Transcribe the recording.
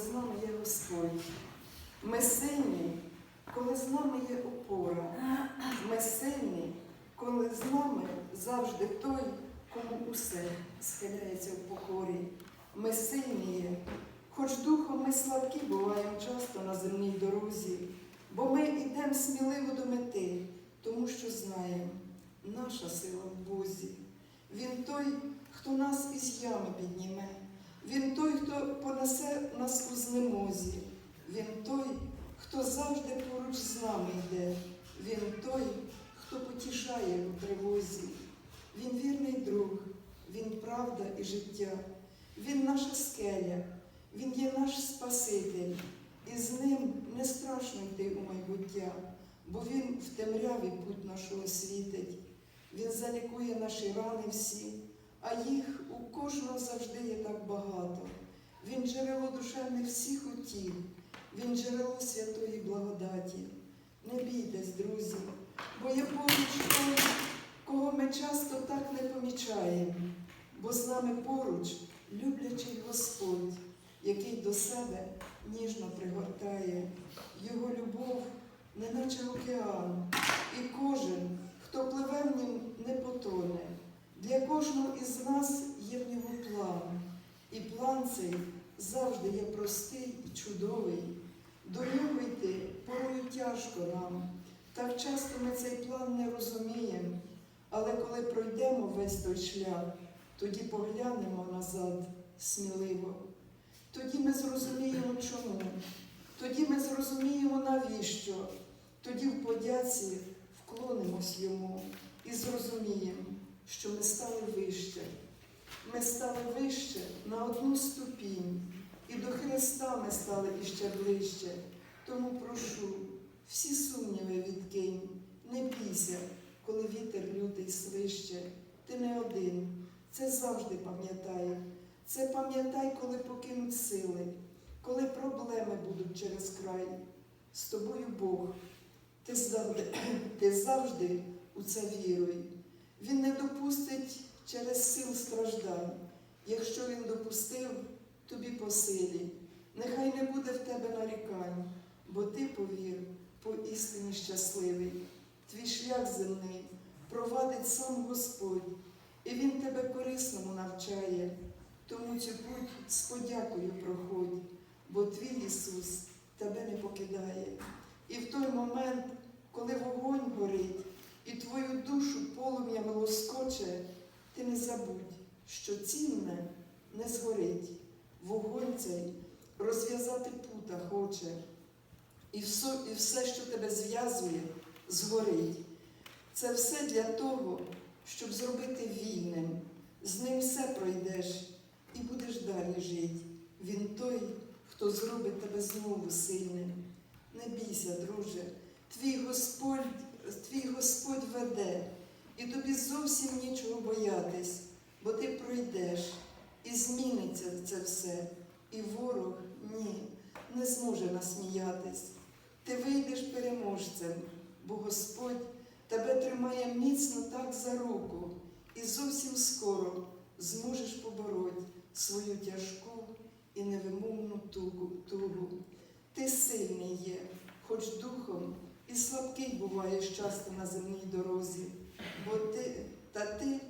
з нами є Господь. Ми сильні, коли з нами є опора. Ми сильні, коли з нами завжди той, кому усе схиляється в покорі. Ми сильні є, хоч духом ми слабкі буваємо часто на земній дорозі, бо ми йдемо сміливо до мети, тому що знаємо, наша сила в Бозі. Він той, хто нас із ями підніме. Він той, хто понесе нас у знемозі. Він той, хто завжди поруч з нами йде. Він той, хто потішає у тривозі. Він вірний друг, він правда і життя. Він наша скеля, він є наш Спаситель, і з ним не страшно йти у майбуття, бо він в темряві путь нашого світить. Він залікує наші рани всі, а їх у кожного завжди є так багато. Він джерело душевних всіх утіх, він джерело святої благодаті. Не бійтесь, друзі, бо є поруч той, кого ми часто так не помічаємо, бо з нами поруч люблячий Господь, який до себе ніжно пригортає. Його любов, неначе океан, і кожен, хто пливе в нім, не потоне. Для кожного із нас є в нього план, і план цей завжди є простий і чудовий. До нього йти порою тяжко нам. Так часто ми цей план не розуміємо, але коли пройдемо весь той шлях, тоді поглянемо назад сміливо. Тоді ми зрозуміємо, чому. Тоді ми зрозуміємо, навіщо. Тоді в подяці вклонимось йому і зрозуміємо, що ми стали вище. Ми стали вище на одну ступінь, і до Христа ми стали іще ближче. Тому прошу, всі сумніви відкинь, не бійся, коли вітер лютий свище. Ти не один. Це завжди пам'ятай. Це пам'ятай, коли покинуть сили, коли проблеми будуть через край. З тобою Бог. Ти завжди, ти завжди у це віруй. Він не допустить через сил страждань. Якщо він допустив, тобі по силі. Нехай не буде в тебе нарікань, бо ти повір, поістині щасливий. Твій шлях земний провадить сам Господь, і Він тебе корисному навчає. Тому цю путь з подякою проходь, бо твій Ісус тебе не покидає. І в той момент, коли вогонь горить, і твою душу полум'я лоскоче, ти не забудь, що цінне не згорить. Вогонь цей розв'язати пута хоче, і все, і все, що тебе зв'язує, згорить. Це все для того, щоб зробити вільним. З ним все пройдеш і будеш далі жити. Він той, хто зробить тебе знову сильним. Не бійся, друже, твій Господь, твій Господь веде, і тобі зовсім нічого боятись, бо ти пройдеш і зміниться це все. І ворог ні, не зможе насміятись. Ти вийдеш переможцем, бо Господь тебе тримає міцно так за руку, і зовсім скоро зможеш побороть свою тяжку і невимовну тугу. Ти сильний є, хоч духом і слабкий буваєш часто на земній дорозі, бо ти та ти